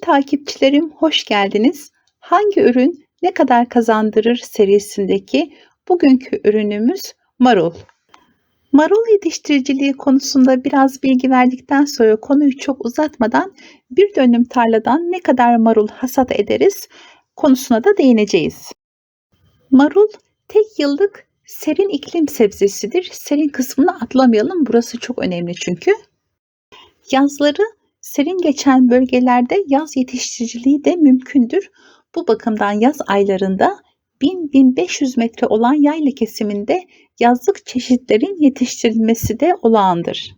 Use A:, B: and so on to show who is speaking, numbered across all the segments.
A: takipçilerim hoş geldiniz. Hangi ürün ne kadar kazandırır serisindeki bugünkü ürünümüz marul. Marul yetiştiriciliği konusunda biraz bilgi verdikten sonra konuyu çok uzatmadan bir dönüm tarladan ne kadar marul hasat ederiz konusuna da değineceğiz. Marul tek yıllık serin iklim sebzesidir. Serin kısmını atlamayalım. Burası çok önemli çünkü. Yazları serin geçen bölgelerde yaz yetiştiriciliği de mümkündür. Bu bakımdan yaz aylarında 1000-1500 metre olan yayla kesiminde yazlık çeşitlerin yetiştirilmesi de olağandır.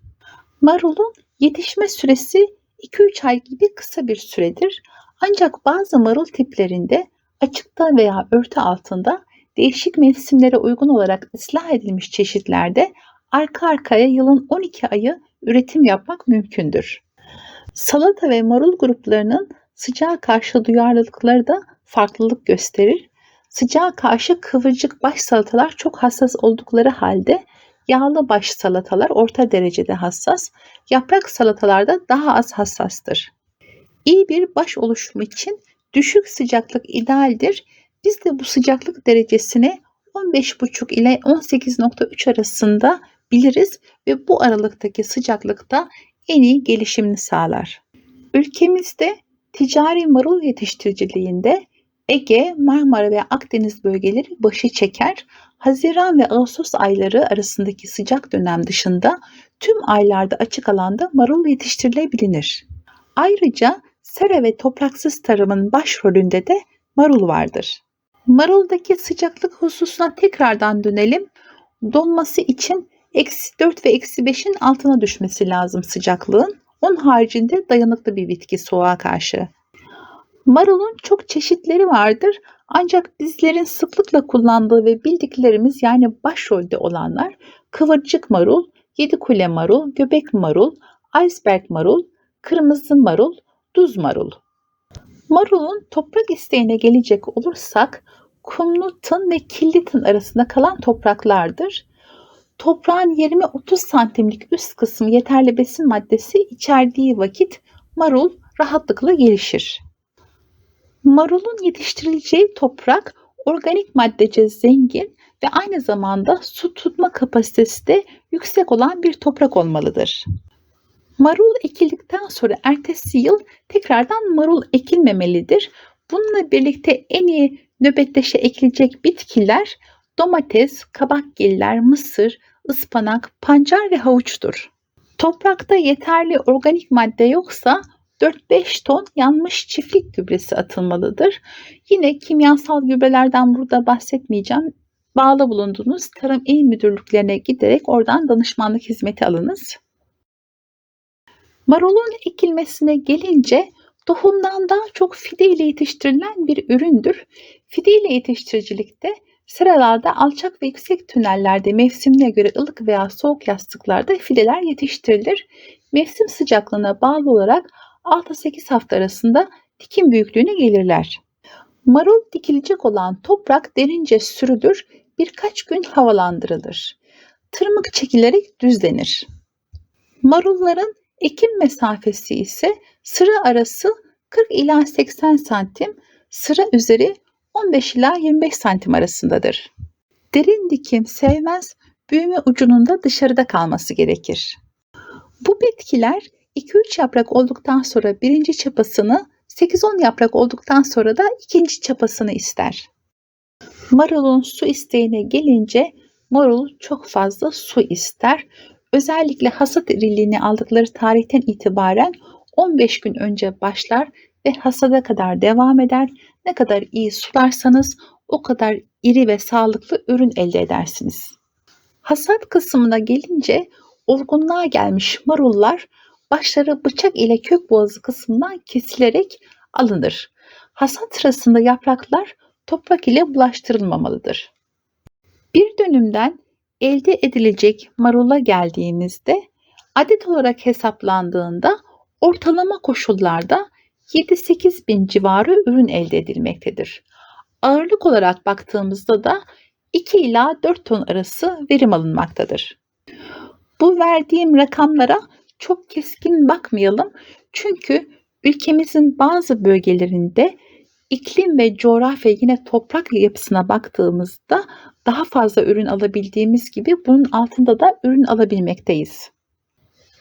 A: Marulun yetişme süresi 2-3 ay gibi kısa bir süredir. Ancak bazı marul tiplerinde açıkta veya örtü altında değişik mevsimlere uygun olarak ıslah edilmiş çeşitlerde arka arkaya yılın 12 ayı üretim yapmak mümkündür. Salata ve marul gruplarının sıcağa karşı duyarlılıkları da farklılık gösterir. Sıcağa karşı kıvırcık baş salatalar çok hassas oldukları halde yağlı baş salatalar orta derecede hassas, yaprak salatalarda daha az hassastır. İyi bir baş oluşumu için düşük sıcaklık idealdir. Biz de bu sıcaklık derecesini 15,5 ile 18,3 arasında biliriz ve bu aralıktaki sıcaklıkta en iyi gelişimini sağlar. Ülkemizde ticari marul yetiştiriciliğinde Ege, Marmara ve Akdeniz bölgeleri başı çeker. Haziran ve Ağustos ayları arasındaki sıcak dönem dışında tüm aylarda açık alanda marul yetiştirilebilir. Ayrıca sera ve topraksız tarımın başrolünde de marul vardır. Maruldaki sıcaklık hususuna tekrardan dönelim. Donması için eksi 4 ve eksi 5'in altına düşmesi lazım sıcaklığın. Onun haricinde dayanıklı bir bitki soğuğa karşı. Marulun çok çeşitleri vardır ancak bizlerin sıklıkla kullandığı ve bildiklerimiz yani başrolde olanlar kıvırcık marul, yedi kule marul, göbek marul, iceberg marul, kırmızı marul, duz marul. Marulun toprak isteğine gelecek olursak kumlu tın ve kirli tın arasında kalan topraklardır. Toprağın 20-30 santimlik üst kısmı yeterli besin maddesi içerdiği vakit marul rahatlıkla gelişir. Marulun yetiştirileceği toprak organik maddece zengin ve aynı zamanda su tutma kapasitesi de yüksek olan bir toprak olmalıdır. Marul ekildikten sonra ertesi yıl tekrardan marul ekilmemelidir. Bununla birlikte en iyi nöbetleşe ekilecek bitkiler domates, kabakgiller, mısır, ıspanak, pancar ve havuçtur. Toprakta yeterli organik madde yoksa 4-5 ton yanmış çiftlik gübresi atılmalıdır. Yine kimyasal gübrelerden burada bahsetmeyeceğim. Bağlı bulunduğunuz tarım il müdürlüklerine giderek oradan danışmanlık hizmeti alınız. Marulun ekilmesine gelince tohumdan daha çok fide ile yetiştirilen bir üründür. Fide ile yetiştiricilikte sıralarda alçak ve yüksek tünellerde mevsimine göre ılık veya soğuk yastıklarda fideler yetiştirilir. Mevsim sıcaklığına bağlı olarak 6-8 hafta arasında dikim büyüklüğüne gelirler. Marul dikilecek olan toprak derince sürülür, birkaç gün havalandırılır. Tırmık çekilerek düzlenir. Marulların ekim mesafesi ise sıra arası 40 ila 80 santim, sıra üzeri 15 ila 25 santim arasındadır. Derin dikim sevmez, büyüme ucunun da dışarıda kalması gerekir. Bu bitkiler 2-3 yaprak olduktan sonra birinci çapasını, 8-10 yaprak olduktan sonra da ikinci çapasını ister. Marulun su isteğine gelince marul çok fazla su ister. Özellikle hasat iriliğini aldıkları tarihten itibaren 15 gün önce başlar ve hasada kadar devam eder. Ne kadar iyi sularsanız o kadar iri ve sağlıklı ürün elde edersiniz. Hasat kısmına gelince olgunluğa gelmiş marullar başları bıçak ile kök boğazı kısmından kesilerek alınır. Hasat sırasında yapraklar toprak ile bulaştırılmamalıdır. Bir dönümden elde edilecek marula geldiğimizde adet olarak hesaplandığında ortalama koşullarda 7-8 bin civarı ürün elde edilmektedir. Ağırlık olarak baktığımızda da 2 ila 4 ton arası verim alınmaktadır. Bu verdiğim rakamlara çok keskin bakmayalım. Çünkü ülkemizin bazı bölgelerinde iklim ve coğrafya yine toprak yapısına baktığımızda daha fazla ürün alabildiğimiz gibi bunun altında da ürün alabilmekteyiz.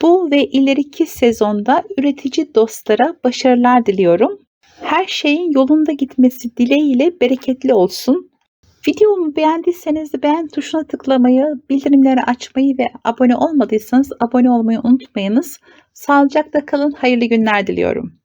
A: Bu ve ileriki sezonda üretici dostlara başarılar diliyorum. Her şeyin yolunda gitmesi dileğiyle bereketli olsun. Videomu beğendiyseniz beğen tuşuna tıklamayı, bildirimleri açmayı ve abone olmadıysanız abone olmayı unutmayınız. Sağlıcakla kalın, hayırlı günler diliyorum.